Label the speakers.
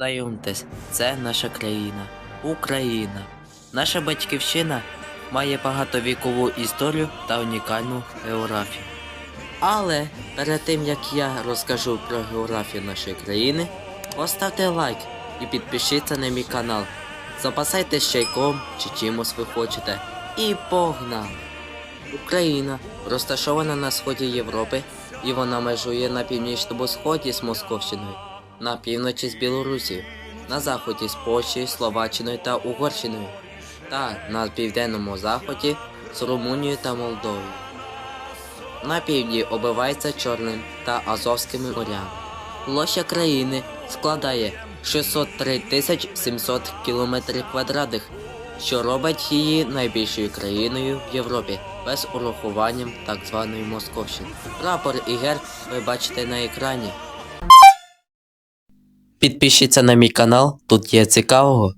Speaker 1: Знайомтесь, це наша країна, Україна. Наша батьківщина має багатовікову історію та унікальну географію. Але перед тим як я розкажу про географію нашої країни, поставте лайк і підпишіться на мій канал. Запасайтесь чайком чи чимось ви хочете. І погнали! Україна розташована на сході Європи, і вона межує на північному сході з Московщиною, на півночі з Білорусією, на заході з Польщею, Словаччиною та Угорщиною, та на південному заході з Румунією та Молдовою. На півдні обивається Чорним та Азовськими морями. Площа країни складає 603 тисяч 700 кілометрів квадратних, що робить її найбільшою країною в Європі без урахуванням так званої Московщини. Прапор і герб ви бачите на екрані. Підпишіться на мій канал, тут є цікавого.